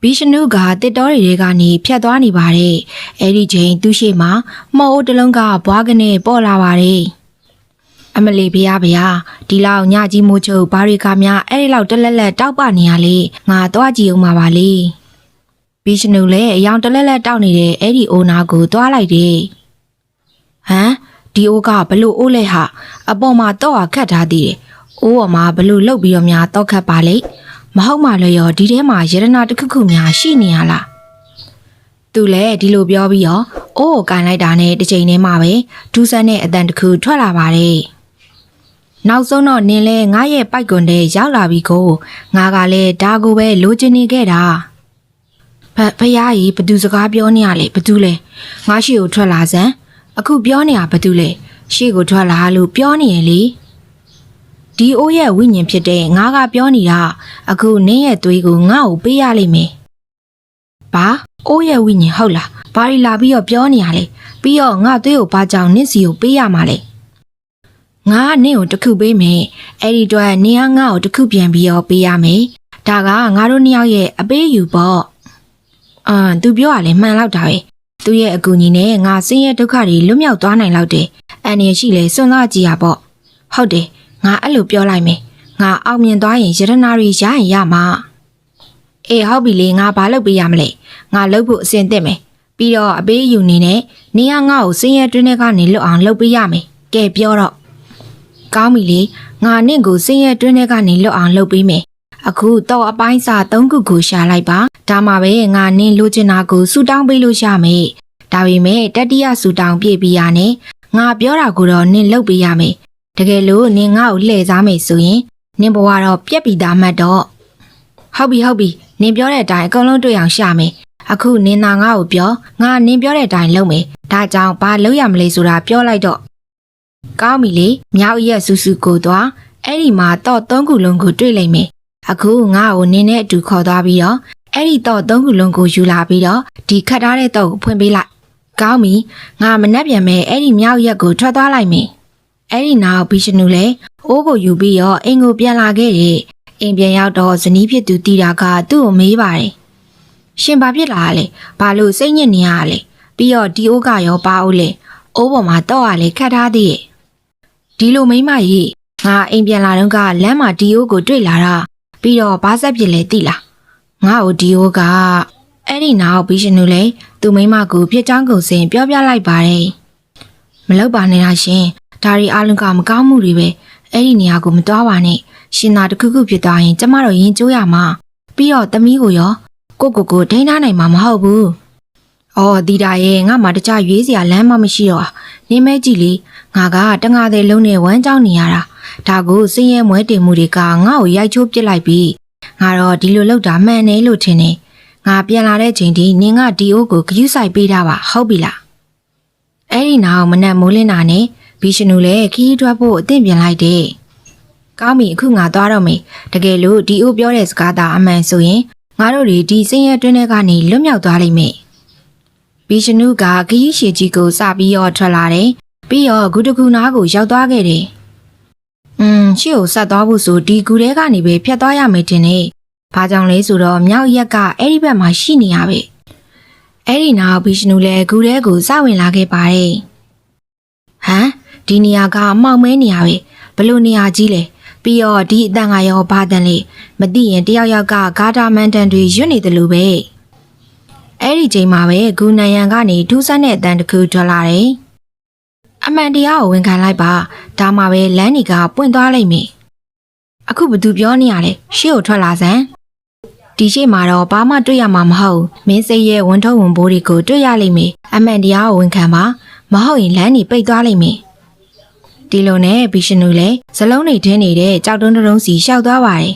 ဘီရှနုကတစ်တော်တွေကနေဖြတ်သွားနေပါတယ်အဲ့ဒီချိန်သူ့ရှိမှာမော်အိုးတစ်လုံးကဘွားကနေပေါ်လာပါတယ်အမလီဘုရားဘုရားဒီလောက်ညကြီးမိုးချုပ်ဘာတွေကများအဲ့ဒီလောက်တက်လက်လက်တောက်ပနေရလေငါသွားကြည့်အောင်ပါပါလေဘီရှနုလည်းအယောင်တက်လက်လက်တောက်နေတဲ့အဲ့ဒီအိုနာကိုသွားလိုက်တယ်ဟမ်ဒီအိုးကဘလို့အိုးလဲဟာအပေါ်မှာတော့ခတ်ထားသေးတယ်အိုးပေါ်မှာဘလို့လှုပ်ပြီးတော့များတော့ခတ်ပါလေ မဟုတ်မှလည်းရောဒီထဲမှာယရနာတစ်ခုခုများရှိနေရလားသူလည်းဒီလိုပြောပြီးတော့အိုးကိုကန်လိုက်တာနဲ့တစ်ချိန်တည်းမှာပဲဒူးဆန်းတဲ့အတန်တစ်ခုထွက်လာပါတယ်နောက်ဆုံးတော့နင်းလဲငါရဲ့ပိုက်ကွန်တဲ့ရောက်လာပြီကိုငါကလည်းဒါကိုပဲလိုချင်နေခဲ့တာဖဖယားကြီးဘသူစကားပြောနေရလေဘသူလဲငါရှိကိုထွက်လာစမ်းအခုပြောနေတာဘသူလဲရှေ့ကိုထွက်လာလို့ပြောနေရလေ ဒီအိုးရဲ့ဝိညာဉ်ဖြစ်တဲ့ငါကပြောနေတာအခုနင်းရဲ့သွေးကိုငါ့ကိုပေးရလိမ့်မယ်။ဘာအိုးရဲ့ဝိညာဉ်ဟုတ်လား။ဘာလို့လာပြီးတော့ပြောနေရလဲ။ပြီးတော့ငါသွေးကိုဘာကြောင့်နင့်စီကိုပေးရမှာလဲ။ငါကနင့်ကိုတစ်ခုပေးမယ်။အဲ့ဒီတော့နင်ကငါ့ကိုတစ်ခုပြန်ပြီးတော့ပေးရမယ်။ဒါကငါတို့နှစ်ယောက်ရဲ့အပေးယူပေါ့။အမ်သူပြောရလဲမှန်လောက်တာပဲ။သူရဲ့အကူအညီနဲ့ငါစင်းရဲ့ဒုက္ခတွေလွတ်မြောက်သွားနိုင်လောက်တယ်။အန်ရရှိလဲစွန့်စားကြည့်ရပေါ့။ဟုတ်တယ် ငါအဲ့လိုပြောလိုက်မယ်ငါအောင်မြင်သွားရင်ယရနာရီရရင်ရမှာအေးဟုတ်ပြီလေငါဘာလုပ်ပေးရမလဲငါလုပ်ဖို့အဆင်သင့်မယ်ပြီးတော့အပေးယူနေနဲ့နေကငါ့ကိုစင်းရဲတွင်းထဲကနေလွတ်အောင်လုပ်ပေးရမယ်ကဲပြောတော့ကောင်းပြီလေငါနင့်ကိုစင်းရဲတွင်းထဲကနေလွတ်အောင်လုပ်ပေးမယ်အခုတော့အပိုင်းစာ၃ခုကိုရှာလိုက်ပါဒါမှပဲငါနင့်လိုချင်တာကိုဆူတောင်းပေးလို့ရမယ်ဒါပေမဲ့တတိယဆူတောင်းပြည့်ပြီးရနဲ့ငါပြောတာကိုတော့နင့်လုပ်ပေးရမယ် တကယ်လို့နင်ငါ့ကိုလှည့်စားမယ်ဆိုရင်နင်ဘဝတော့ပြက်ပြီးသားမှတ်တော့ဟုတ်ပြီဟုတ်ပြီနင်ပြောတဲ့အတိုင်းအကုန်လုံးတွေ့အောင်ရှာမယ်အခုနင်သာငါ့ကိုပြောငါနင်ပြောတဲ့အတိုင်းလုပ်မယ်ဒါကြောင့်ဘာလုပ်ရမလဲဆိုတာပြောလိုက်တော့ကောင်းပြီလေမြောက်ရက်ဆူဆူကိုသွားအဲ့ဒီမှာတော့သုံးခုလုံးကိုတွေ့လိုက်မယ်အခုငါ့ကိုနင်နဲ့အတူခေါ်သွားပြီးတော့အဲ့ဒီတော့သုံးခုလုံးကိုယူလာပြီးတော့ဒီခတ်ထားတဲ့တော့ကိုဖွင့်ပေးလိုက်ကောင်းပြီငါမနှက်ပြန်မဲ့အဲ့ဒီမြောက်ရက်ကိုထွက်သွားလိုက်မယ် အဲ့ဒီနောက်ဘီရှနူလည်းအိုးကိုယူပြီးတော့အိမ်ကိုပြန်လာခဲ့တယ်။အိမ်ပြန်ရောက်တော့ဇနီးဖြစ်သူတီတာကသူ့ကိုမေးပါတယ်။ရှင်ဘာဖြစ်လာလဲ။ဘာလို့စိတ်ညစ်နေရလဲ။ပြီးတော့ဒီအိုးကရောပါအိုးလဲ။အိုးပေါ်မှာတော့ရလဲခတ်ထားသေးရဲ့။ဒီလိုမိမကြီးငါအိမ်ပြန်လာတော့ကလမ်းမှာဒီအိုးကိုတွေ့လာတာပြီးတော့ဘာဆက်ဖြစ်လဲသိလား။ငါ့ကိုဒီအိုးကအဲ့ဒီနောက်ဘီရှနူလည်းသူ့မိမကိုပြစ်ချောင်းကုန်စင်ပြောပြလိုက်ပါတယ်။မလောက်ပါနဲ့လားရှင်။ ဒါရီအားလုံးကမကောင်းမှုတွေပဲအဲ့ဒီနေရာကိုမတွားပါနဲ့ရှင်သာတစ်ခုခုဖြစ်သွားရင်ကျမတို့ရင်ကျိုးရမှာပြီးတော့သမီးကိုရောကိုကိုကိုဒိန်းထားနိုင်မှာမဟုတ်ဘူး။အော်ဒီတာရဲ့ငါမှတခြားရွေးစရာလမ်းမမရှိတော့နင်းမဲကြည့်လေငါကတငါတဲ့လုံးနဲ့ဝမ်းကြောင်းနေရတာဒါကိုစင်းရဲမွဲတင်မှုတွေကငါ့ကိုရိုက်ချိုးပစ်လိုက်ပြီးငါတော့ဒီလိုလောက်တာမှန်တယ်လို့ထင်တယ်ငါပြန်လာတဲ့ချိန်ထိနင်းကဒီအိုးကိုဂရုစိုက်ပေးတာပါဟုတ်ပြီလားအဲ့ဒီနောက်မနက်မိုးလင်းတာနဲ့ ဘီရှနူလည်းခီးထွက်ဖို့အသင့်ပြင်လိုက်တယ်။ကောင်းပြီအခုငါသွားတော့မေတကယ်လို့ဒီအိုပြောတဲ့စကားသာအမှန်ဆိုရင်ငါတို့တွေဒီစင်းရဲတွင်းထဲကနေလွတ်မြောက်သွားလိမ့်မယ်။ဘီရှနူကခီးရှည်ကြီးကိုစပြီးတော့ထွက်လာတယ်။ပြီးတော့ဂူတကူနားကိုရောက်သွားခဲ့တယ်။อืมရှေ့ကိုဆက်သွားဖို့ဆိုဒီဂူထဲကနေပဲဖြတ်သွားရမယ်တင်နေ။ဘာကြောင့်လဲဆိုတော့မြောက်ရက်ကအဲ့ဒီဘက်မှာရှိနေရပဲ။အဲ့ဒီနောက်ဘီရှနူလည်းဂူထဲကိုစဝင်လာခဲ့ပါတယ်။ဟမ် ဒီနေရာကအမှောင်မဲနေရပဲဘလို့နေရာကြီးလဲပြီးတော့ဒီအတန်ကရောဘာတန်လေမသိရင်တယောက်ယောက်ကဂါတာမန်တန်တွေရွတ်နေတယ်လို့ပဲအဲ့ဒီချိန်မှာပဲဂူနန်ယန်ကနေဒူးဆန်းတဲ့အတန်တစ်ခုထွက်လာတယ်အမှန်တရားကိုဝန်ခံလိုက်ပါဒါမှပဲလမ်းကြီးကပွင့်သွားလိမ့်မယ်အခုဘသူပြောနေရလဲရှေ့ကိုထွက်လာစမ်းဒီရှိမှာတော့ဘာမှတွေ့ရမှာမဟုတ်မင်းစိတ်ရဲ့ဝန်ထုတ်ဝန်ဘိုးတွေကိုတွေ့ရလိမ့်မယ်အမှန်တရားကိုဝန်ခံပါမဟုတ်ရင်လမ်းကြီးပိတ်သွားလိမ့်မယ် ဒီလိုနဲ့ဘီရှင်နူလည်းဇလုံးတွေထင်းနေတဲ့ကြောက်တုံးတုံးစီရှောက်သွားပါတယ်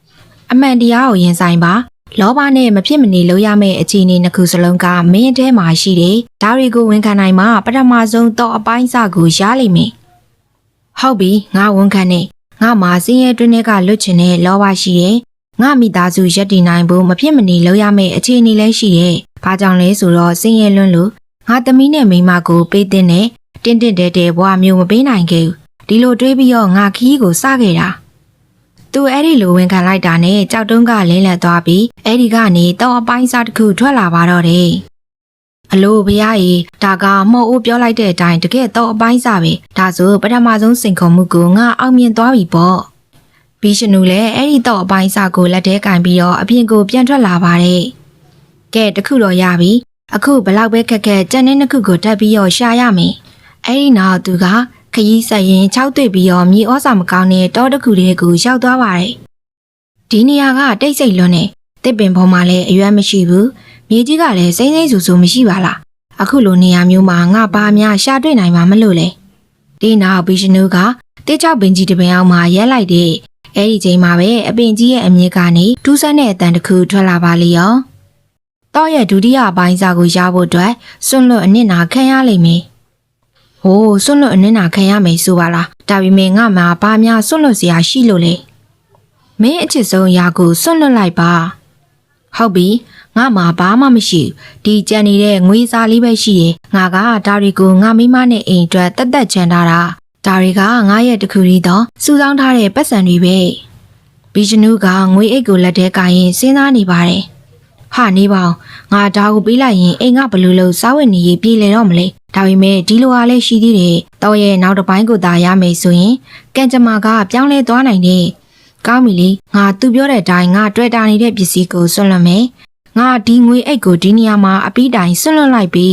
။အမှန်တရားကိုရင်ဆိုင်ပါလောဘနဲ့မဖြစ်မနေလို့ရမယ့်အခြေအနေနှစ်ခုစလုံးကမင်းထဲမှာရှိတယ်။ဒါတွေကိုဝန်ခံနိုင်မှာပထမဆုံးတော့အပိုင်းစကိုရလိမ့်မယ်။ဟုတ်ပြီငါဝန်ခံနေငါမှာစင်းရဲတွင်းတွေကလွတ်ချင်တဲ့လောဘရှိတယ်။ငါမိသားစုရက်တည်နိုင်ဖို့မဖြစ်မနေလို့ရမယ့်အခြေအနေလည်းရှိတယ်။ဘာကြောင့်လဲဆိုတော့စင်းရဲလွန်းလို့ငါသမီးနဲ့မိန်းမကိုပေးတဲ့နဲ့ တင်းတင်းတဲတဲဘွားမျိုးမပေးနိုင်ခဲ့ဘူးဒီလိုတွေးပြီးတော့ငါခီးကိုစခဲ့တာသူအဲ့ဒီလိုဝင်ခံလိုက်တာနဲ့ကြောက်တုံးကလင်းလက်သွားပြီးအဲ့ဒီကနေတော့အပိုင်းစားတစ်ခုထွက်လာပါတော့တယ်အလိုဘုရားကြီးဒါကမော်အိုးပြောလိုက်တဲ့အတိုင်းတကယ်တော့အပိုင်းစားပဲဒါဆိုပထမဆုံးစိန်ခေါ်မှုကိုငါအောင်မြင်သွားပြီပေါ့ဘီရှင်နူလည်းအဲ့ဒီတော့အပိုင်းစားကိုလက်ထဲကင်ပြီးတော့အပြင်ကိုပြန်ထွက်လာပါတယ်ကဲတခုတော့ရပြီအခုဘလောက်ပဲခက်ခက်ကြက်နဲ့နှစ်ခုကိုတက်ပြီးတော့ရှာရမယ် အဲ့ဒီနောက်သူကခရီးဆက်ရင်၆တွေ့ပြီးတော့မြေဩစာမကောင်းတဲ့တောတစ်ခုတည်းကိုရောက်သွားပါတယ်ဒီနေရာကတိတ်ဆိတ်လွန်းနေတစ်ပင်ပေါ်မှာလည်းအရွက်မရှိဘူးမြေကြီးကလည်းစိမ့်စိမ့်ဆူဆူမရှိပါလားအခုလိုနေရာမျိုးမှာငါဘာများရှာတွေ့နိုင်မှာမလို့လဲဒီနောက်ဘီရှင်နူကတေးချောက်ပင်ကြီးတစ်ပင်အောင်မှာရဲလိုက်တဲ့အဲ့ဒီချိန်မှာပဲအပင်ကြီးရဲ့အမြင့်ကနေထူးဆန်းတဲ့အတန်တစ်ခုထွက်လာပါလေရောတော့ရဲ့ဒုတိယပိုင်းစာကိုရဖို့အတွက်စွန့်လွတ်အနစ်နာခံရလိမ့်မယ် ဟိုးစွန့်လွတ်အနစ်နာခံရမယ်ဆိုပါလားဒါပေမဲ့ငါမှာဘာများစွန့်လွတ်စရာရှိလို့လဲမင်းအချစ်ဆုံးအရာကိုစွန့်လွတ်လိုက်ပါဟုတ်ပြီငါမှာဘာမှမရှိဘူးဒီကြံနေတဲ့ငွေစာလေးပဲရှိတယ်ငါကဒါတွေကိုငါမိမနဲ့အိမ်အတွက်တက်တက်ချန်ထားတာဒါတွေကငါရဲ့တခုရီတော့စူဆောင်းထားတဲ့ပတ်စံတွေပဲဘီဂျနူးကငွေအိတ်ကိုလက်ထဲကရင်စဉ်းစားနေပါတယ် ဟာနေပါအောင်ငါဒါကိုပေးလိုက်ရင်အိမ်ကဘယ်လိုလုပ်စားဝတ်နေရေးပြေလည်တော့မလဲဒါပေမဲ့ဒီလိုအားလည်းရှိသေးတယ်တော့ရဲ့နောက်တစ်ပိုင်းကိုသာရမယ်ဆိုရင်ကံကြမ္မာကပြောင်းလဲသွားနိုင်တယ်ကောင်းပြီလေငါသူပြောတဲ့အတိုင်းငါတွေ့တာနေတဲ့ပစ္စည်းကိုဆွန့်လွတ်မယ်ငါဒီငွေအိတ်ကိုဒီနေရာမှာအပီးတိုင်ဆွန့်လွတ်လိုက်ပြီ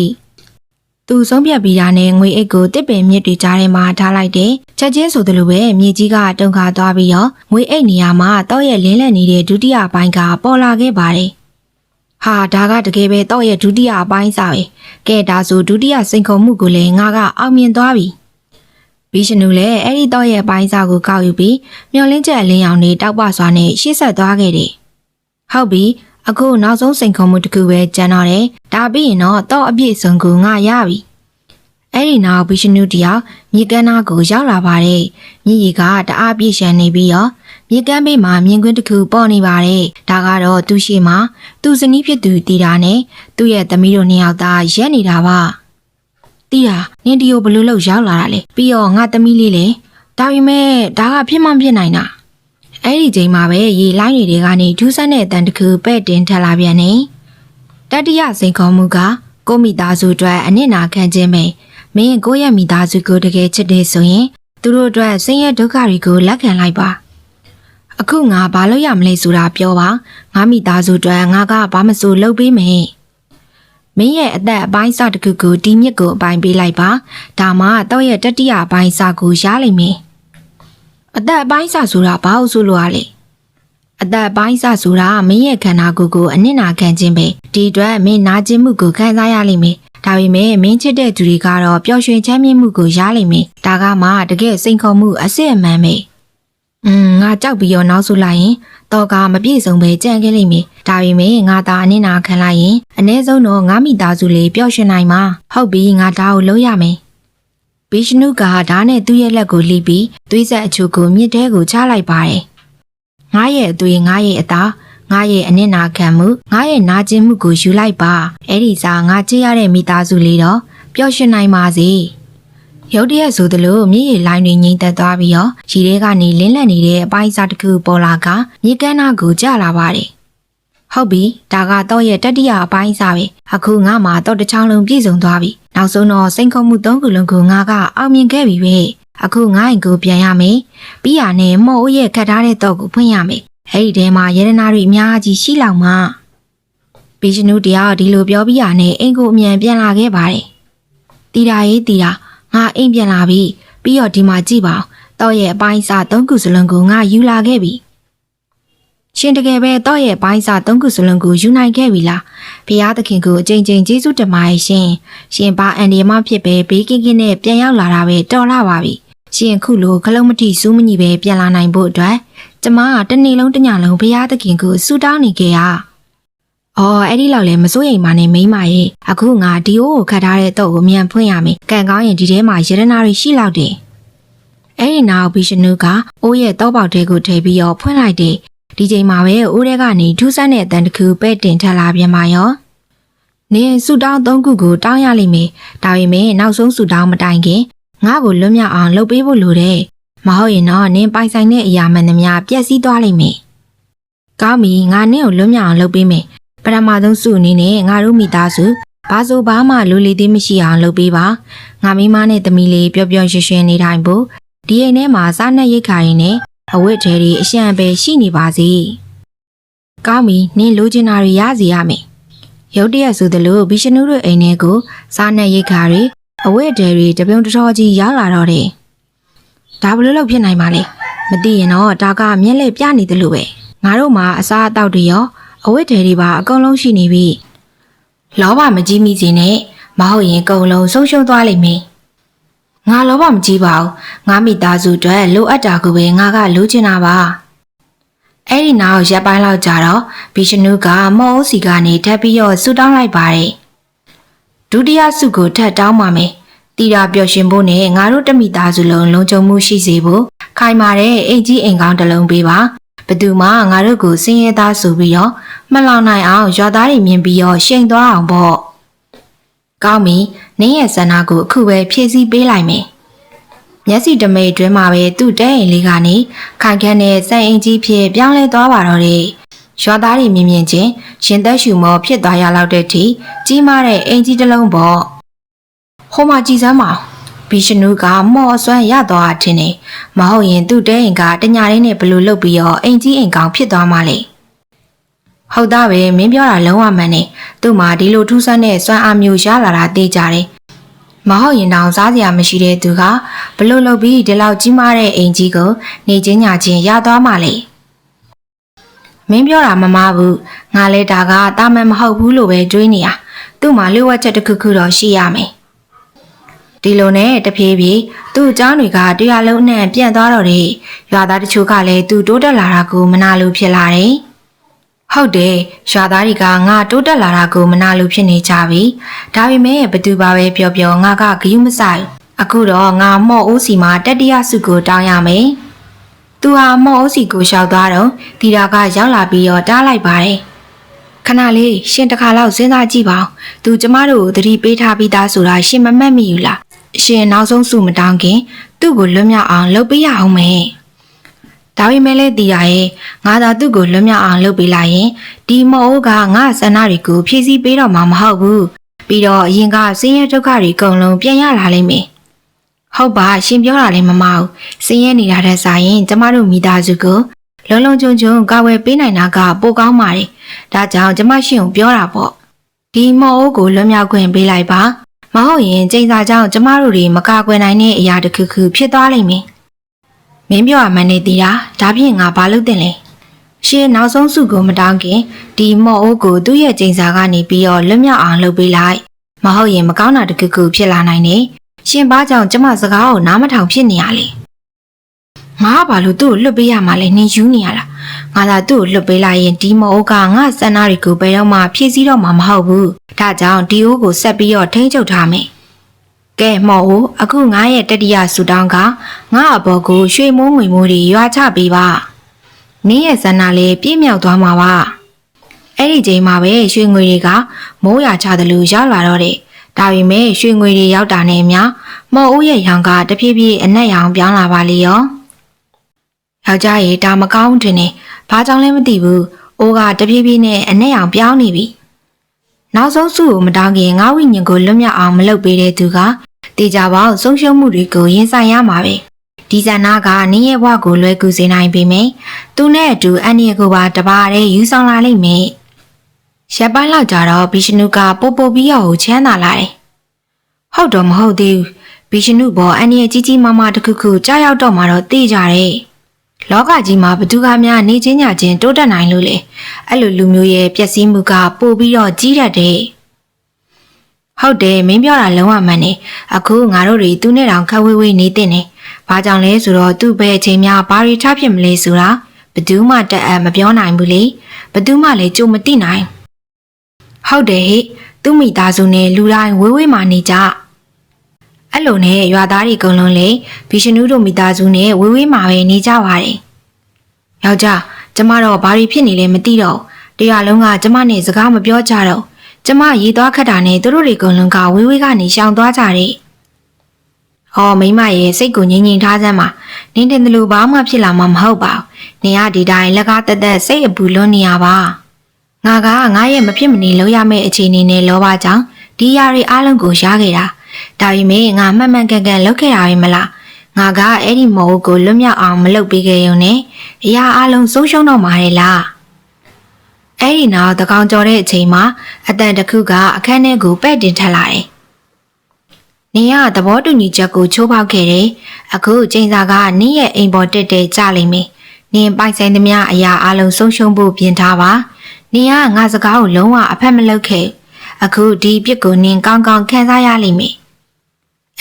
သူဆုံးဖြတ်ပြီးတာနဲ့ငွေအိတ်ကိုတစ်ပင်မြစ်တွေကြားထဲမှာထားလိုက်တယ်ချက်ချင်းဆိုသလိုပဲမြေကြီးကတုန်ခါသွားပြီးတော့ငွေအိတ်နေရာမှာတော့ရဲ့လင်းလက်နေတဲ့ဒုတိယပိုင်းကပေါ်လာခဲ့ပါတယ် ဟာဒါကတကယ်ပဲတော့ရဲ့ဒုတိယအပိုင်းစားပဲကဲဒါဆိုဒုတိယစိန်ခေါ်မှုကိုလည်းငါကအောင်မြင်သွားပြီဘီရှင်နူလည်းအဲ့ဒီတော့ရဲ့အပိုင်းစားကိုကောက်ယူပြီးမျောလင်းချက်အလင်းရောင်တွေတောက်ပစွာနဲ့ရှေ့ဆက်သွားခဲ့တယ်ဟုတ်ပြီအခုနောက်ဆုံးစိန်ခေါ်မှုတစ်ခုပဲကျန်တော့တယ်ဒါပြီးရင်တော့တော့အပြည့်စုံကိုငါရပြီအဲ့ဒီနောက်ဘီရှင်နူတယောက်မြေကမ်းနားကိုရောက်လာပါတယ်မြည်ရီကတအားပြည့်ရှံနေပြီးတော့ မြေကမ်းဘေးမှာမြင်ကွင်းတစ်ခုပေါ်နေပါတယ်ဒါကတော့သူ့ရှိမှာသူ့ဇနီးဖြစ်သူတီတာနဲ့သူ့ရဲ့သမီးတို့နှစ်ယောက်သားရက်နေတာပါတီတာနင်ဒီကိုဘလို့လို့ရောက်လာတာလဲပြီးတော့ငါသမီးလေးလေဒါပေမဲ့ဒါကဖြစ်မှမဖြစ်နိုင်တာအဲ့ဒီချိန်မှာပဲရေလိုင်းတွေကနေထူးဆန်းတဲ့အတန်တစ်ခုပဲ့တင်ထက်လာပြန်နေတတိယစိန်ခေါ်မှုကကိုမိသားစုအတွက်အနစ်နာခံခြင်းပဲမင်းကိုယ့်ရဲ့မိသားစုကိုတကယ်ချစ်တယ်ဆိုရင်သူတို့အတွက်ဆင်းရဲဒုက္ခတွေကိုလက်ခံလိုက်ပါ အခုငါဘာလို့ရမလဲဆိုတာပြောပါငါမိသားစုအတွက်ငါကဘာမစိုးလုပ်ပေးမယ်မင်းရဲ့အသက်အပိုင်းစတစ်ခုကိုဒီမြစ်ကိုအပိုင်းပေးလိုက်ပါဒါမှတော့ရဲ့တတိယအပိုင်းစကိုရလိမ့်မယ်အသက်အပိုင်းစဆိုတာဘာလို့ဆိုလို့ရလဲအသက်အပိုင်းစဆိုတာမင်းရဲ့ခန္ဓာကိုယ်ကိုအနစ်နာခံခြင်းပဲဒီအတွက်မင်းနာကျင်မှုကိုခံစားရလိမ့်မယ်ဒါပေမဲ့မင်းချစ်တဲ့သူတွေကတော့ပျော်ရွှင်ချမ်းမြေ့မှုကိုရလိမ့်မယ်ဒါကမှတကယ်စိန်ခေါ်မှုအစစ်အမှန်ပဲ อืมငါကြောက်ပြီးတော့နောက်ဆိုလိုက်ရင်တော့ကမပြည့်စုံပဲကြံခဲ့လိမ့်မယ်ဒါပေမဲ့ငါသာအနစ်နာခံလိုက်ရင်အ ਨੇ ဆုံးတော့ငါမိသားစုလေးပျော်ရွှင်နိုင်မှာဟုတ်ပြီငါဒါကိုလုပ်ရမယ်ဘီရှနုကဓာတ်နဲ့သူ့ရဲ့လက်ကိုလှီးပြီးသွေးဆက်အချို့ကိုမြစ်ထဲကိုချလိုက်ပါတယ်ငါရဲ့အသွေးငါရဲ့အသားငါရဲ့အနစ်နာခံမှုငါရဲ့နာကျင်မှုကိုယူလိုက်ပါအဲ့ဒီစားငါချစ်ရတဲ့မိသားစုလေးတော့ပျော်ရွှင်နိုင်ပါစေ ရုတ်တရက်ဆိုသလိုမြည်ရည်လိုင်းတွေငိမ့်သက်သွားပြီးတော့ရီထဲကနေလင်းလက်နေတဲ့အပိုင်းစားတစ်ခုပေါ်လာကမြေကမ်းနာကိုကျလာပါတယ်ဟုတ်ပြီဒါကတော့ရဲ့တတိယအပိုင်းစားပဲအခုငါမှတော့တစ်ချောင်းလုံးပြည့်စုံသွားပြီနောက်ဆုံးတော့စိန်ခုံမှုသုံးခုလုံးကိုငါကအောင်မြင်ခဲ့ပြီပဲအခုငါ့အိမ်ကိုပြန်ရမယ်ပြီးရနဲ့မော်အိုးရဲ့ခတ်ထားတဲ့တော့ကိုဖွင့်ရမယ်အဲ့ဒီထဲမှာယေရနာတွေအများကြီးရှိလောက်မှဘီရှနုတရားဒီလိုပြောပြီးရနဲ့အိမ်ကိုအမြန်ပြန်လာခဲ့ပါတယ်တီတာရေးတီတာ ငါအိမ်ပြန်လာပြီပြီးတော့ဒီမှာကြည့်ပါဦးတော့ရဲ့အပိုင်းစားသုံးခုစလုံးကိုငါယူလာခဲ့ပြီရှင်တကယ်ပဲတော့ရဲ့အပိုင်းစားသုံးခုစလုံးကိုယူနိုင်ခဲ့ပြီလားဖျားသခင်ကိုအချိန်ချင်းကျေးဇူးတင်ပါတယ်ရှင်ရှင်ဘာအန်ဒီမဖြစ်ပဲဘေးကင်းကင်းနဲ့ပြန်ရောက်လာတာပဲတော်လာပါပြီရှင်ခုလိုခလုံးမထိစူးမညီပဲပြန်လာနိုင်ဖို့အတွက်ကျမကတနေ့လုံးတညလုံးဘုရားသခင်ကိုဆုတောင်းနေကြရ။ အော်အဲ့ဒီလောက်လည်းမစိုးရိမ်ပါနဲ့မိမရဲ့အခုငါဒီအိုးကိုခတ်ထားတဲ့တော့ကိုမြန်ဖွင့်ရမယ်။ကံကောင်းရင်ဒီထဲမှာရတနာတွေရှိလောက်တယ်။အဲ့ဒီနောက်ဘီရှနုကအိုးရဲ့တော့ပေါက်တဲကိုထည့်ပြီးတော့ဖွင့်လိုက်တယ်။ဒီချိန်မှာပဲအိုးထဲကနေထူးဆန်းတဲ့အတန်တစ်ခုပဲ့တင်ထက်လာပြန်ပါရော။နင်ဆူတောင်းသုံးခုကိုတောင်းရလိမ့်မယ်။ဒါပေမဲ့နောက်ဆုံးဆူတောင်းမတိုင်ခင်ငါ့ကိုလွတ်မြောက်အောင်လုပ်ပေးဖို့လိုတယ်။မဟုတ်ရင်တော့နင်းပိုင်ဆိုင်တဲ့အရာမှန်သမျှပျက်စီးသွားလိမ့်မယ်ကောင်းပြီငါနင့်ကိုလွတ်မြောက်အောင်လုပ်ပေးမယ် ပထမဆုံးစုအနေနဲ့ငါတို့မိသားစုဘာဆိုဘာမှလူလီသေးမရှိအောင်လုပ်ပေးပါငါမိမနဲ့သမီးလေးပျော်ပျော်ရွှင်ရွှင်နေထိုင်ဖို့ဒီအိမ်ထဲမှာစားနပ်ရိက္ခာတွေနဲ့အဝတ်ထဲတွေအရှံပဲရှိနေပါစေကောင်းပြီနင်းလိုချင်တာတွေရစီရမယ်ရုတ်တရက်ဆိုသလိုဘီရှနုတို့အိမ်ထဲကိုစားနပ်ရိက္ခာတွေအဝတ်ထဲတွေတပြုံတထောကြီးရောက်လာတော့တယ်ဒါဘယ်လိုလုပ်ဖြစ်နိုင်မှာလဲမသိရင်တော့ဒါကမျက်လက်ပြနေတယ်လို့ပဲငါတို့မှာအစားအသောက်တွေရော အဝတ်ထဲတွေပါအကုန်လုံးရှိနေပြီလောဘမကြီးမိစေနဲ့မဟုတ်ရင်အကုန်လုံးဆုံးရှုံးသွားလိမ့်မယ်ငါလောဘမကြီးပါဘူးငါမိသားစုအတွက်လိုအပ်တာကိုပဲငါကလိုချင်တာပါအဲ့ဒီနောက်ရက်ပိုင်းလောက်ကြာတော့ဘီရှနုကမောအိုးစီကနေထပ်ပြီးတော့ဆူတောင်းလိုက်ပါတယ်ဒုတိယစုကိုထပ်တောင်းပါမယ်တီတာပျော်ရွှင်ဖို့နဲ့ငါတို့တမိသားစုလုံးလုံခြုံမှုရှိစေဖို့ခိုင်မာတဲ့အိမ်ကြီးအိမ်ကောင်းတစ်လုံးပေးပါဘသူမှငါတို့ကိုစင်းရဲသားဆိုပြီးတော့ မလောင်နိုင်အောင်ရွာသားတွေမြင်ပြီးတော့ရှိန်သွားအောင်ပေါ့ကောင်းပြီနင်းရဲ့ဆန္ဒကိုအခုပဲဖြည့်ဆည်းပေးလိုက်မယ်မျက်စိတမိတ်အတွင်းမှာပဲသူ့တဲအိမ်လေးကနေခိုင်ခန့်တဲ့စံအိမ်ကြီးဖြစ်ပြောင်းလဲသွားပါတော့တယ်ရွာသားတွေမြင်မြင်ချင်းရှင်သက်ရှူမောဖြစ်သွားရလောက်တဲ့အထိကြီးမားတဲ့အိမ်ကြီးတစ်လုံးပေါ့ဟိုမှာကြည်စမ်းပါဘီရှနုကမော်အစွမ်းရသွားတာထင်တယ်မဟုတ်ရင်သူ့တဲအိမ်ကတညာရင်းနဲ့ဘလို့လုပ်ပြီးတော့အိမ်ကြီးအိမ်ကောင်ဖြစ်သွားမှလေ ဟုတ်သားပဲမင်းပြောတာလုံးဝမှန်နေသူ့မှာဒီလိုထူးဆန်းတဲ့စွမ်းအားမျိုးရလာတာသိကြတယ်မဟုတ်ရင်တောင်စားစရာမရှိတဲ့သူကဘလို့လုပ်ပြီးဒီလောက်ကြီးမားတဲ့အိမ်ကြီးကိုနေချင်းညာချင်းရသွားမှလေမင်းပြောတာမမားဘူးငါလဲဒါကတာမန်မဟုတ်ဘူးလို့ပဲတွေးနေရသူ့မှာလျှို့ဝှက်ချက်တစ်ခုခုတော့ရှိရမယ်ဒီလိုနဲ့တဖြည်းဖြည်းသူ့အကြောင်းတွေကတရားလုံးနဲ့ပြန့်သွားတော့တယ်ရွာသားတချို့ကလည်းသူတိုးတက်လာတာကိုမနာလို့ဖြစ်လာတယ် ဟုတ်တယ်ရွာသားတွေကငါတိုးတက်လာတာကိုမနာလို့ဖြစ်နေကြပြီဒါပေမဲ့ဘသူပါပဲပြောပြောငါကဂယုမဆိုင်အခုတော့ငါမော့အိုးစီမှာတတိယစုကိုတောင်းရမယ်သူဟာမော့အိုးစီကိုရှောက်သွားတော့ဒီတာကရောက်လာပြီးတော့တားလိုက်ပါတယ်ခဏလေးရှင်တစ်ခါလောက်စဉ်းစားကြည့်ပါဦးသူကျမတို့ကိုသတိပေးထားပြီးသားဆိုတာရှင်မမတ်မိဘူးလားရှင်နောက်ဆုံးစုမတောင်းခင် သူ့ကိုလွတ်မြောက်အောင်လုပ်ပေးရအောင်မယ် ဒါပေမဲ့လည်းတီရရဲ့ငါသာသူ့ကိုလွတ်မြောက်အောင်လုပ်ပေးလိုက်ရင်ဒီမော်အိုးကငါဆန္ဒတွေကိုဖြည့်ဆည်းပေးတော့မှာမဟုတ်ဘူးပြီးတော့အရင်ကစင်းရဲဒုက္ခတွေအကုန်လုံးပြန်ရလာလိမ့်မယ်ဟုတ်ပါရှင်ပြောတာလည်းမမဟုတ်စင်းရဲနေတာတဲ့ဆိုင်ရင်ကျမတို့မိသားစုကိုလုံးလုံးချုံချုံကာဝယ်ပေးနိုင်တာကပိုကောင်းပါတယ်ဒါကြောင့်ကျမရှင်ကိုပြောတာပေါ့ဒီမော်အိုးကိုလွတ်မြောက်ခွင့်ပေးလိုက်ပါမဟုတ်ရင်ကျိန်စာကြောင့်ကျမတို့တွေမကာကွယ်နိုင်တဲ့အရာတစ်ခုခုဖြစ်သွားလိမ့်မယ် မင်းပြောရမှန်းနေသေးတာဒါဖြင့်ငါဘာလုပ်တင်လဲရှင်နောက်ဆုံးစုကိုမတောင်းခင်ဒီမော်အိုးကိုသူ့ရဲ့ကျိန်စာကနေပြီးတော့လွတ်မြောက်အောင်လုပ်ပေးလိုက်မဟုတ်ရင်မကောင်းတာတစ်ခုခုဖြစ်လာနိုင်တယ်ရှင်ဘာကြောင့်ကျမစကားကိုနားမထောင်ဖြစ်နေရလဲငါကဘာလို့သူ့ကိုလွတ်ပေးရမှလဲနင်ယူနေရလားငါသာသူ့ကိုလွတ်ပေးလိုက်ရင်ဒီမော်အိုးကငါစန္ဒတွေကိုဘယ်တော့မှဖြည့်ဆည်းတော့မှာမဟုတ်ဘူးဒါကြောင့်ဒီအိုးကိုဆက်ပြီးတော့ထိန်းချုပ်ထားမယ် ကဲမော်အိုးအခုငါရဲ့တတိယဆူတောင်းကငါအဘော်ကိုရွှေမိုးငွေမိုးတွေရွာချပေးပါနင်းရဲ့ဇန္နာလည်းပြည့်မြောက်သွားမှာပါအဲ့ဒီချိန်မှာပဲရွှေငွေတွေကမိုးရွာချတယ်လို့ရောက်လာတော့တယ်ဒါပေမဲ့ရွှေငွေတွေရောက်တာနဲ့အမျှမော်အိုးရဲ့ရောင်ကတဖြည်းဖြည်းအနက်ရောင်ပြောင်းလာပါလေရောယောက်ျားရေဒါမကောင်းတင်နေဘာကြောင့်လဲမသိဘူးအိုးကတဖြည်းဖြည်းနဲ့အနက်ရောင်ပြောင်းနေပြီ နောက်ဆုံးစုကိုမတောင်းခင်ငါဝိညာဉ်ကိုလွတ်မြောက်အောင်မလုပ်ပေးတဲ့သူကတေချာပေါင်းဆုံးရှုံးမှုတွေကိုရင်ဆိုင်ရမှာပဲဒီဇန်နာကနင်းရဲ့ဘဝကိုလွယ်ကူစေနိုင်ပေမယ့်သူနဲ့အတူအန်နီကိုပါတပါးတည်းယူဆောင်လာလိမ့်မယ်ရက်ပိုင်းလောက်ကြာတော့ဘီရှနုကပိုပိုပြီးရောကိုချမ်းသာလာတယ်ဟုတ်တော့မဟုတ်သေးဘူးဘီရှနုဘောအန်နီရဲ့ကြီးကြီးမားမားတစ်ခုခုကြားရောက်တော့မှတော့သိကြတယ် လောကကြီးမှာဘသူကများနေချင်းညချင်းတိုးတက်နိုင်လို့လေအဲ့လိုလူမျိုးရဲ့ပျက်စီးမှုကပိုပြီးတော့ကြီးတတ်တယ်ဟုတ်တယ်မင်းပြောတာလုံးဝမှန်တယ်အခုငါတို့တွေသူနဲ့တောင်ခက်ဝေးဝေးနေတဲ့နေဘာကြောင့်လဲဆိုတော့သူ့ဘဲအချိန်များဘာတွေထားဖြစ်မလဲဆိုတာဘသူမှတက်အပ်မပြောနိုင်ဘူးလေဘသူမှလည်းကြိုမသိနိုင်ဟုတ်တယ်ဟိသူ့မိသားစုနဲ့လူတိုင်းဝေးဝေးမှနေကြ အဲ့လိုနဲ့ရွာသားတွေအကုန်လုံးလေဘီရှနူးတို့မိသားစုနဲ့ဝေးဝေးမှပဲနေကြပါတယ်ယောက်ျားကျမတော့ဘာတွေဖြစ်နေလဲမသိတော့တရားလုံးကကျမနဲ့စကားမပြောကြတော့ကျမရေသွားခတ်တာနဲ့သူတို့တွေအကုန်လုံးကဝေးဝေးကနေရှောင်သွားကြတယ်။ဩဟောမိမရဲ့စိတ်ကိုငြိမ်ငြိမ်ထားစမ်းပါနင်းတင်တယ်လို့ဘာမှဖြစ်လာမှာမဟုတ်ပါဘူးနင်ကဒီတိုင်းလက်ကားတက်တက်စိတ်အပူလွန်းနေရပါငါကငါရဲ့မဖြစ်မနေလုပ်ရမယ့်အခြေအနေနဲ့လောဘကြောင့်ဒီຢာတွေအားလုံးကိုရခဲ့တာ ဒါပေမဲ့ငါမှန်မှန်ကန်ကန်လုပ်ခဲ့တာပဲမလားငါကအဲ့ဒီမော်ကိုလွတ်မြောက်အောင်မလုပ်ပေးခဲ့ရုံနဲ့အရာအလုံးဆုံးရှုံးတော့မှာလေလားအဲ့ဒီနောက်တကောင်ကြော်တဲ့အချိန်မှာအတန်တစ်ခုကအခန်းထဲကိုပဲ့တင်ထက်လာတယ်။နင်ကသဘောတူညီချက်ကိုချိုးဖောက်ခဲ့တယ်။အခုချိန်စာကနင့်ရဲ့အိမ်ပေါ်တက်တက်ကြလိမ့်မယ်။နင်ပိုက်ဆိုင်သမျှအရာအလုံးဆုံးရှုံးဖို့ပြင်ထားပါ။နင်ကငါစကားကိုလုံးဝအဖက်မလုပ်ခဲ့။အခုဒီပြစ်ကိုနင်ကောင်းကောင်းခံစားရလိမ့်မယ်။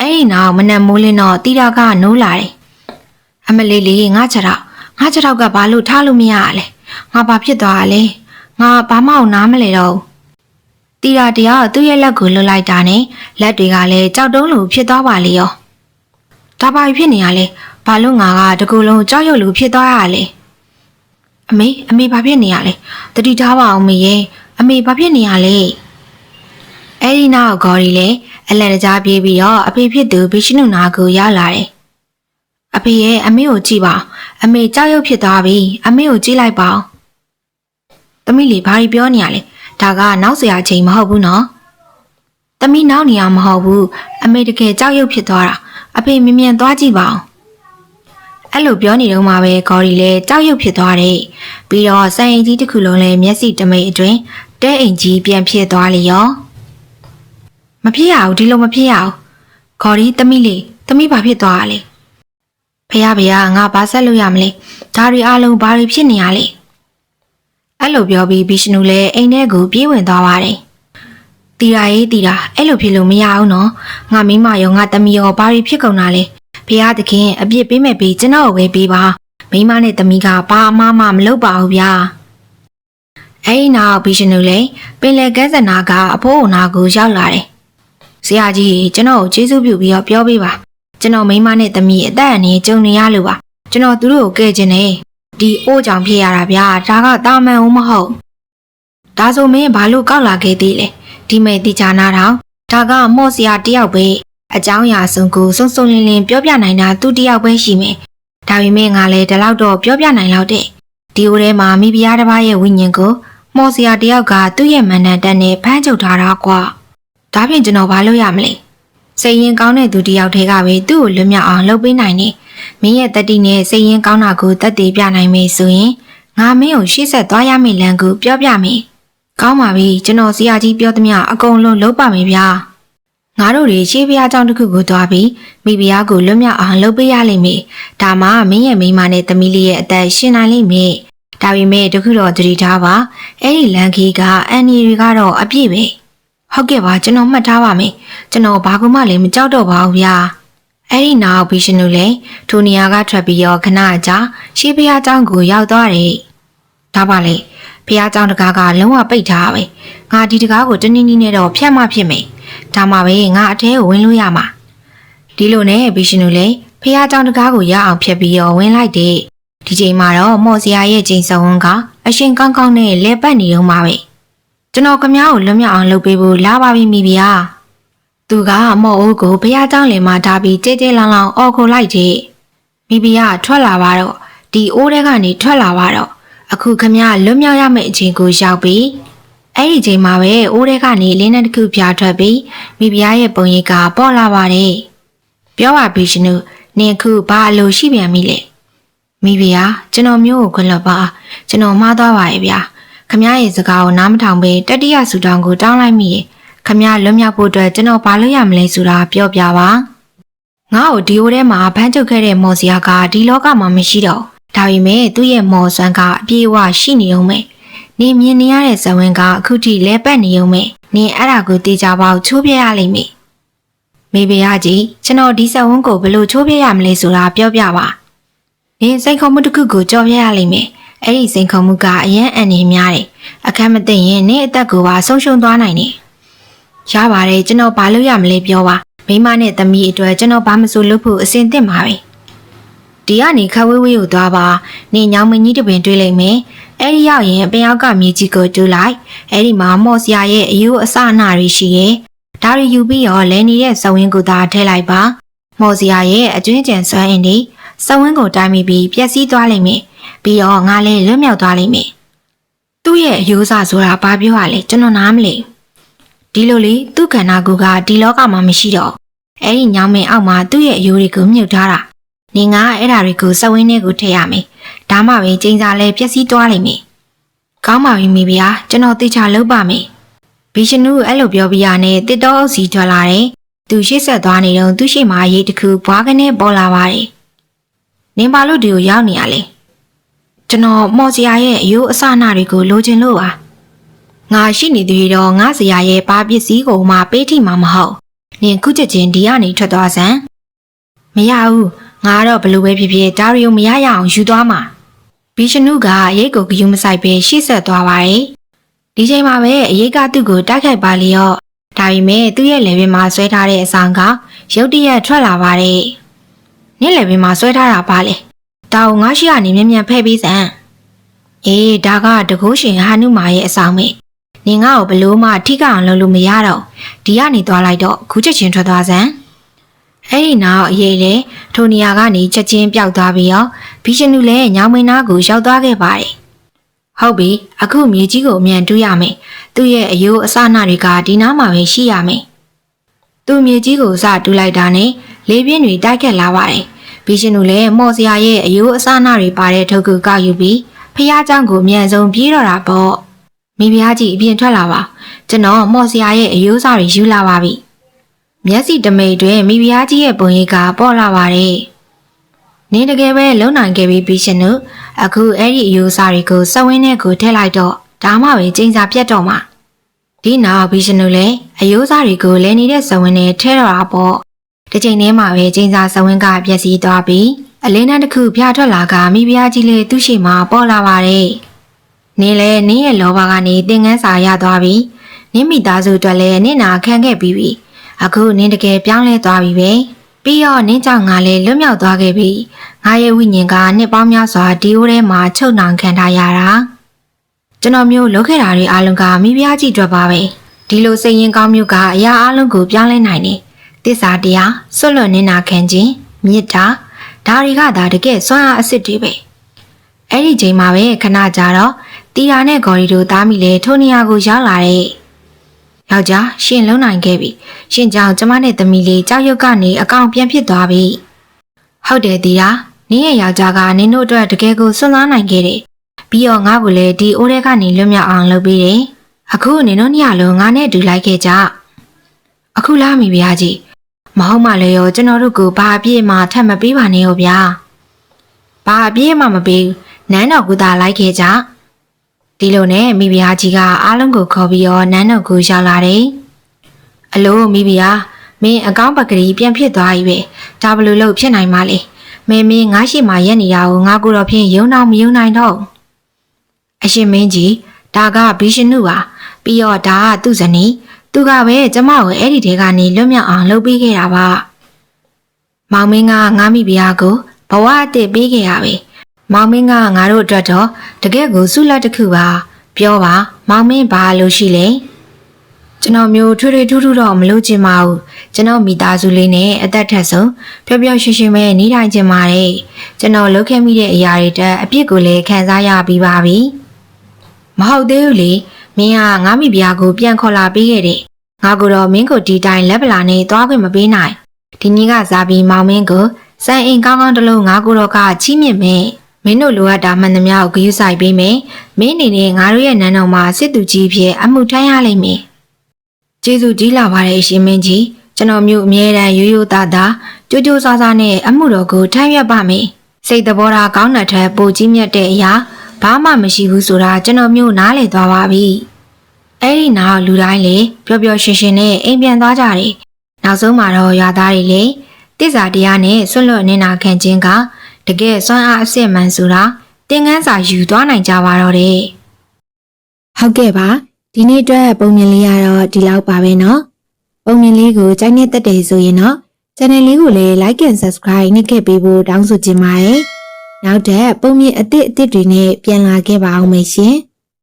အဲ့ဒီနောက်မနက်မိုးလင်းတော့တီတာကနိုးလာတယ်။အမလေးလေးငါချက်တော့ငါချက်တော့ကဘာလို့ထားလို့မရရလဲ။ငါဘာဖြစ်သွားရလဲ။ငါဘာမှအောင်နားမလဲတော့ဘူး။တီတာတရားသူ့ရဲ့လက်ကိုလွတ်လိုက်တာနဲ့လက်တွေကလည်းကြောက်တုံးလိုဖြစ်သွားပါလေရော။ဒါပါဖြစ်နေရလဲ။ဘာလို့ငါကတကူလုံးကြောက်ရွံ့လိုဖြစ်သွားရလဲ။အမေအမေဘာဖြစ်နေရလဲ။တတိထားပါအောင်မေရဲ့။အမေဘာဖြစ်နေရလဲ။အဲ့ဒီနောက်ဂေါ်ရီလည်း အလန်တကြားပြေးပြီးတော့အဖေဖြစ်သူဗိရှင်နုနာကိုရောက်လာတယ်။အဖေရဲ့အမေကိုကြည့်ပါ။အမေကြောက်ရွံ့ဖြစ်သွားပြီ။အမေကိုကြည့်လိုက်ပါ။သမီးလေးဘာပြောနေရလဲ။ဒါကနောက်စရာချိန်မဟုတ်ဘူးနော်။သမီးနောက်နေရမဟုတ်ဘူး။အမေတကယ်ကြောက်ရွံ့ဖြစ်သွားတာ။အဖေမြင်မြန်သွားကြည့်ပါ။အဲ့လိုပြောနေတော့မှပဲခေါ်ရီလည်းကြောက်ရွံ့ဖြစ်သွားတယ်။ပြီးတော့စံအိမ်ကြီးတစ်ခုလုံးလည်းမျက်စိတမိတ်အတွင်းတဲအိမ်ကြီးပြန်ဖြစ်သွားလေရော။ မဖြစ်ရဘူးဒီလိုမဖြစ်ရဘူး။ဂေါ်ရီသမီးလေးသမီးဘာဖြစ်သွားရလဲ။ဖះဖះငါဘာဆက်လို့ရမလဲ။ဒါတွေအားလုံးဘာတွေဖြစ်နေရလဲ။အဲ့လိုပြောပြီးဘီရှနူလည်းအိမ်ထဲကိုပြေးဝင်သွားပါတယ်။တီရာရေးတီရာအဲ့လိုဖြစ်လို့မရအောင်နော်။ငါမိမရောငါသမီးရောဘာတွေဖြစ်ကုန်တာလဲ။ဖះသခင်အပြစ်ပေးမဲ့ပြီးကျွန်တော်ကိုပဲပေးပါ။မိမနဲ့သမီးကဘာအမှားမှမလုပ်ပါဘူးဗျာ။အဲ့ဒီနောက်ဘီရှနူလည်းပင်လယ်ကန်းစနာကအဖိုးအနာကိုရောက်လာတယ်။ ဆရာကြီးကျွန်တော်ကိုကျေးဇူးပြုပြီးတော့ပြောပေးပါ။ကျွန်တော်မိမနဲ့သမီးအသက်အန္တရာယ်ကြုံနေရလို့ပါ။ကျွန်တော်သူတို့ကိုကယ်ချင်တယ်။ဒီအိုးကြောင့်ဖြစ်ရတာဗျာ။ဒါကတာမန်ဦးမဟုတ်။ဒါဆိုမင်းဘာလို့ကောက်လာခဲ့သေးလဲ။ဒီမဲ့တိချာနာထောင်ဒါကမော့စရာတယောက်ပဲ။အကြောင်းအရာစုံကိုစုံစုံလင်းလင်းပြောပြနိုင်တာသူတယောက်ပဲရှိမယ်။ဒါပေမဲ့ငါလည်းဒီလောက်တော့ပြောပြနိုင်လောက်တဲ့။ဒီအိုးထဲမှာမိဖုရားတစ်ပါးရဲ့ဝိညာဉ်ကိုမော်စရာတယောက်ကသူ့ရဲ့မန္တန်တက်နဲ့ဖမ်းချုပ်ထားတာကွာ။ ဒါဖြင့်ကျွန်တော်ဘာလုပ်ရမလဲ။စိတ်ရင်ကောင်းတဲ့သူတယောက်တည်းကပဲသူ့ကိုလွတ်မြောက်အောင်လုပ်ပေးနိုင်နေ။မင်းရဲ့တတိနဲ့စိတ်ရင်ကောင်းတာကိုတက်တည်ပြနိုင်မေဆိုရင်ငါမင်းကိုရှေ့ဆက်သွားရမယ့်လမ်းကိုပြောပြမယ်။ကောင်းပါပြီကျွန်တော်ဆရာကြီးပြောသမျှအကုန်လုံးလုပ်ပါမယ်ဗျာ။ငါတို့တွေရှေးဘုရားကျောင်းတစ်ခုကိုသွားပြီးမိဖုရားကိုလွတ်မြောက်အောင်လုပ်ပေးရလိမ့်မယ်။ဒါမှမင်းရဲ့မိန်းမနဲ့သမီးလေးရဲ့အသက်ရှင်နိုင်လိမ့်မယ်။ဒါပေမဲ့တခုတော့သတိထားပါ။အဲ့ဒီလန်ခီကအန်နီတွေကတော့အပြည့်ပဲ။ ဟုတ်ကဲ့ပါကျွန်တော်မှတ်ထားပါမယ်။ကျွန်တော်ဘာကူမှလည်းမကြောက်တော့ပါဘူးဗျာ။အဲ့ဒီနောက်ဘီရှင်တို့လည်းထိုနေရာကထွက်ပြီးတော့ခဏကြာရှေးဘုရားကျောင်းကိုရောက်သွားတယ်။ဒါပါလေဘုရားကျောင်းတကားကလုံးဝပိတ်ထားပဲ။ငါဒီတကားကိုတနည်းနည်းနဲ့တော့ဖြတ်မှဖြစ်မယ်။ဒါမှပဲငါအထဲကိုဝင်လို့ရမှာ။ဒီလိုနဲ့ဘီရှင်တို့လည်းဖះเจ้าတကားကိုရအောင်ဖြတ်ပြီးတော့ဝင်လိုက်တယ်။ဒီချိန်မှာတော့မော်စရာရဲ့ချိန်စုံဝန်းကအရှင်ကောင်းကောင်းနဲ့လဲပတ်နေတော့မှာပဲ။ ကျွန်တော်ခမ ्या ကိုလွတ်မြောက်အောင်လုပ်ပေးဖို့လာပါပြီမိဖုရားသူကမော့အိုးကိုဘုရားကျောင်းလင်မှာဓာပြီးတဲတဲလောင်လောင်အော်ခိုလိုက်တယ်မိဖုရားထွက်လာပါတော့ဒီအိုးထဲကနေထွက်လာပါတော့အခုခမ ्या လွတ်မြောက်ရမယ့်အချိန်ကိုရောက်ပြီအဲ့ဒီချိန်မှာပဲအိုးထဲကနေလင်းနဲ့တစ်ခုပြားထွက်ပြီးမိဖုရားရဲ့ပုံရိပ်ကပေါ်လာပါတယ်ပြောပါဘီရှင်နုနင်ခုဘာအလိုရှိပြန်ပြီလဲမိဖုရားကျွန်တော်မျိုးကိုခွင့်လွှတ်ပါကျွန်တော်မှားသွားပါရဲ့ဗျာ ခမရဲ့စကားကိုနားမထောင်ပဲတတိယဆူတောင်းကိုတောင်းလိုက်မိရဲ့ခမလွတ်မြောက်ဖို့အတွက်ကျွန်တော်ဘာလုပ်ရမလဲဆိုတာပြောပြပါ။ငါ့ကိုဒီအိုထဲမှာဖမ်းချုပ်ခဲ့တဲ့မော်စီယာကဒီလောကမှာမရှိတော့ဘူးဒါပေမဲ့သူ့ရဲ့မော်စွမ်းကအပြေးအဝရှိနေုံပဲ။နေမြင်နေရတဲ့ဇဝင်ကအခုထိလဲပတ်နေုံပဲ။နင်အဲ့ဒါကိုတေချာပေါချိုးပြရလိမ့်မယ်။မေဘေရကြီးကျွန်တော်ဒီဇဝင်ကိုဘယ်လိုချိုးပြရမလဲဆိုတာပြောပြပါ။နင်စိန်ခေါ်မှုတစ်ခုကိုကြော်ပြရလိမ့်မယ်။ အဲ့ဒီစိန်ခေါ်မှုကအရန်အန်နေများတယ်။အခက်မသိရင်နင်အသက်ကိုပါဆုံးရှုံးသွားနိုင်တယ်။ရပါတယ်ကျွန်တော်ဘာလုပ်ရမလဲပြောပါ။မိမနဲ့သမီးအတွက်ကျွန်တော်ဘာမဆိုလုပ်ဖို့အစဉ်သင့်ပါပဲ။ဒီကနေခဝေးဝေးကိုသွားပါ။နင်ညောင်မင်းကြီးတပင်တွေးလိုက်မယ်။အဲ့ဒီရောက်ရင်ပင်ရောက်ကမြေကြီးကိုတူးလိုက်။အဲ့ဒီမှာမော့စရာရဲ့အယိုးအစအနတွေရှိရဲ့။ဒါတွေယူပြီးတော့လဲနေတဲ့ဇဝင်းကိုသာထည့်လိုက်ပါမော်စီယာရဲ့အကျွင်းကျန်စွမ်းအင်တွေစဝင်းကိုတိုင်းမိပြီးပျက်စီးသွားလိမ့်မယ် ပြီးတော့ငါလည်းလွတ်မြောက်သွားလိမ့်မယ်သူ့ရဲ့အယိုးစားဆိုတာဘာပြောရလဲကျွန်တော်နားမလဲဒီလိုလေသူ့ခန္ဓာကိုယ်ကဒီလောကမှာမရှိတော့အဲ့ဒီညောင်မင်းအောက်မှာသူ့ရဲ့အယိုးတွေကိုမြုပ်ထားတာနေငါအဲ့ဒါတွေကိုစဝင်းထဲကိုထည့်ရမယ်ဒါမှပဲကျင်းစားလဲပျက်စီးသွားလိမ့်မယ်ကောင်းပါပြီမိဖုရားကျွန်တော်တေချာလုပ်ပါမယ်ဘီရှနုအဲ့လိုပြောပြရနဲ့တစ်တော်အုပ်စီထွက်လာတယ်သူရှေ့ဆက်သွားနေတော့သူ့ရှိမှရိတ်တစ်ခုဘွားကနေပေါ်လာပါတယ်နင်ဘာလို့ဒီကိုရောက်နေရလဲ ကျွန်တော်မော်စရာရဲ့အယိုးအစအနတွေကိုလိုချင်လို့ပါငါရှိနေသေးတော့ငါစရာရဲ့ဘာပစ္စည်းကိုမှပေးထိမှာမဟုတ်နင်ခုချက်ချင်းဒီကနေထွက်သွားစမ်းမရဘူးငါတော့ဘလို့ပဲဖြစ်ဖြစ်ဒါရီယိုမရရအောင်ယူသွားမှာဘီရှနုကရိတ်ကိုဂယုမဆိုင်ပဲရှေ့ဆက်သွားပါတယ်ဒီချိန်မှာပဲအရေးကသူ့ကိုတိုက်ခိုက်ပါလျော့ဒါပေမဲ့သူ့ရဲ့လေဘင်မှာဆွဲထားတဲ့အဆောင်ကရုတ်တရက်ထွက်လာပါတယ်။နေ့လေဘင်မှာဆွဲထားတာပါလေ။ ဒါကိုငါရှိကနေမြ мян ဖဲ့ပြီးစမ်း။အေးဒါကတကုးရှင်ဟာနုမာရဲ့အဆောင်မေ။နင်ငါ့ကိုဘလို့မှထိကအောင်လုပ်လို့မရတော့ဒီကနေသွားလိုက်တော့ခုချက်ချင်းထွက်သွားစမ်း။အဲ့ဒီနောက်အရေးလေထိုနေရာကနေချက်ချင်းပျောက်သွားပြီးတော့ဘီရှင်နူလည်းညောင်မင်းသားကိုရောက်သွားခဲ့ပါတယ်။ဟုတ်ပြီအခုမြေကြီးကိုအမြန်တူးရမယ်သူ့ရဲ့အယိုးအစနာတွေကဒီနားမှာပဲရှိရမယ်သူမြေကြီးကိုစတူးလိုက်တာနဲ့လေးပြင်းတွေတိုက်ခတ်လာပါတယ် ဘီရှင်တို့လည်းမော်စရာရဲ့အယိုးအစနာတွေပါတဲ့ထုတ်ကူကောက်ယူပြီးဖះเจ้าကိုအမြန်ဆုံးပြေးတော့တာပေါ့မိဖုရားကြီးအပြင်ထွက်လာပါကျွန်တော်မော်စရာရဲ့အယိုးစားတွေယူလာပါပြီမျက်စိတမိတ်တွင်မိဖုရားကြီးရဲ့ပုံရိပ်ကပေါ်လာပါတယ်နင်းတကယ်ပဲလုံနိုင်ခဲ့ပြီးပြီးရှင်တို့အခုအဲ့ဒီအယူအဆတွေကိုစက်ဝင်းထဲကိုထည့်လိုက်တော့ဒါမှပဲကျင်းစာပြတ်တော့မှာဒီနောက်ဘီရှင်တို့လည်းအယူအဆတွေကိုလဲနေတဲ့စက်ဝင်းထဲထည့်တော့တာပေါ့ တစ်ချိန်တည်းမှာပဲကျင်းစာစက်ဝင်းကပြက်စီးသွားပြီးအလင်းတန်းတစ်ခုဖျားထွက်လာကမိဖုရားကြီးလေးသူ့ရှိမှာပေါ်လာပါတယ်နင်းလည်းနင်းရဲ့လောဘကနေသင်ငန်းစာရသွားပြီးနင်းမိသားစုအတွက်လည်းနင်းနာခံခဲ့ပြီးပြီအခုနင်းတကယ်ပြောင်းလဲသွားပြီပဲပြီးတော့နင်းကြောင့်ငါလည်းလွတ်မြောက်သွားခဲ့ပြီငါရဲ့ဝိညာဉ်ကနှစ်ပေါင်းများစွာဒီအိုးထဲမှာချုပ်နှောင်ခံထားရတာကျွန်တော်မျိုးလုပ်ခဲ့တာတွေအားလုံးကမိဖုရားကြီးအတွက်ပါပဲဒီလိုစိတ်ရင်းကောင်းမျိုးကအရာအလုံးကိုပြောင်းလဲနိုင်တယ် တစ္ဆာတရားဆွလွတ်နေနာခံခြင်းမေတ္တာဒါတွေကသာတကယ်စွမ်းအားအစ်စ်တွေပဲအဲ့ဒီချိန်မှာပဲခဏကြာတော့တီရာနဲ့ဂေါ်ရီတို့သားမိလေထိုနေရာကိုရောက်လာတဲ့ယောက်ျားရှင်လုံးနိုင်ခဲ့ပြီရှင်ကြောင့်ကျမနဲ့သမီးလေးကြောက်ရွံ့ကနေအကောင်ပြန်ဖြစ်သွားပြီဟုတ်တယ်တီရာနင်းရဲ့ယောက်ျားကနင်းတို့အတွက်တကယ်ကိုစွန့်စားနိုင်ခဲ့တယ်ပြီးတော့ငါ့ကိုလည်းဒီအိုးထဲကနေလွတ်မြောက်အောင်လုပ်ပေးတယ်အခုနင်တို့ညလုံးငါနဲ့အတူလိုက်ခဲ့ကြအခုလားမိဖုရားကြီး မဟုတ်မှလည်းရောကျွန်တော်တို့ကိုဘာအပြည့်မှထပ်မပေးပါနဲ့ရောဗျာဘာအပြည့်မှမပေးဘူးနန်းတော်ကူသာလိုက်ခဲ့ကြဒီလိုနဲ့မိဖုရားကြီးကအားလုံးကိုခေါ်ပြီးတော့နန်းတော်ကိုရောက်လာတယ်အလိုမိဖုရားမင်းအကောင့်ပကတိပြန်ဖြစ်သွားပြီပဲဒါဘလို့လို့ဖြစ်နိုင်မှလဲမင်းမင်းငါရှိမှရက်နေတာကိုငါကိုတော့ဖြင့်ယုံတော့မယုံနိုင်တော့အရှင်မင်းကြီးဒါကဘီရှင်နုပါပြီးတော့ဒါကသူ့ဇနီး သူကပဲကျမကိုအဲ့ဒီတဲကနေလွတ်မြောက်အောင်လုပ်ပေးခဲ့တာပါမောင်မင်းကငါမိဖုရားကိုဘဝအစ်စ်ပေးခဲ့ရပဲမောင်မင်းကငါတို့အတွက်တော့တကယ့်ကိုဆုလက်တစ်ခုပါပြောပါမောင်မင်းဘာလို့ရှိလဲကျွန်တော်မျိုးထွေထွေထူးထူးတော့မလုပ်ချင်ပါဘူးကျွန်တော်မိသားစုလေးနဲ့အသက်ထက်ဆုံးပျော်ပျော်ရွှင်ရွှင်ပဲနေထိုင်ချင်ပါတယ်ကျွန်တော်လုပ်ခဲ့မိတဲ့အရာတွေတက်အပြစ်ကိုလည်းခံစားရပြီးပါပြီမဟုတ်သေးဘူးလေ မင်းကငါမိဖုရားကိုပြန်ခေါ်လာပေးခဲ့တယ်ငါကိုတော့မင်းကိုဒီတိုင်းလက်ပလာနဲ့သွားခွင့်မပေးနိုင်ဒီနေ့ကစားပြီးမောင်မင်းကိုစံအိမ်ကောင်းကောင်းတစ်လုံးငါကိုတော့ကချီးမြှင့်မယ်မင်းတို့လိုအပ်တာမှန်သမျှကိုဂရုစိုက်ပေးမယ်မင်းအနေနဲ့ငါတို့ရဲ့နန်းတော်မှာစစ်သူကြီးဖြစ်အမှုထမ်းရလိမ့်မယ်ကျေးဇူးကြီးလာပါတယ်ရှင်မင်းကြီးကျွန်တော်မျိုးအမြဲတမ်းရိုးရိုးသားသားကြိုးကြိုးစားစားနဲ့အမှုတော်ကိုထမ်းရွက်ပါမယ်စိတ်သဘောထားကောင်းတဲ့ထက်ပိုကြီးမြတ်တဲ့အရာ ဘာမှမရှိဘူးဆိုတာကျွန်တော်မျိုးနားလည်သွားပါပြီအဲ့ဒီနောက်လူတိုင်းလေပျော်ပျော်ရွှင်ရွှင်နဲ့အိမ်ပြန်သွားကြတယ်နောက်ဆုံးမှာတော့ရွာသားတွေလေတစ္ဆာတရားနဲ့ဆွတ်လွတ်နေတာခံခြင်းကတကယ်စွမ်းအားအစစ်မှန်ဆိုတာသင်ခန်းစာယူသွားနိုင်ကြပါတော့တယ်ဟုတ်ကဲ့ပါဒီနေ့အတွက်ပုံမြင်လေးကတော့ဒီလောက်ပါပဲเนาะပုံမြင်လေးကိုကြိုက်နေတတ်တယ်ဆိုရင်တော့ channel လေးကိုလည်း like and subscribe နှိပ်ခဲ့ပေးဖို့တောင်းဆိုချင်ပါတယ် နောက်ထပ်ပုံမြင်အသစ်အသစ်တွေနဲ့ပြန်လာခဲ့ပါအောင်မယ်ရှင်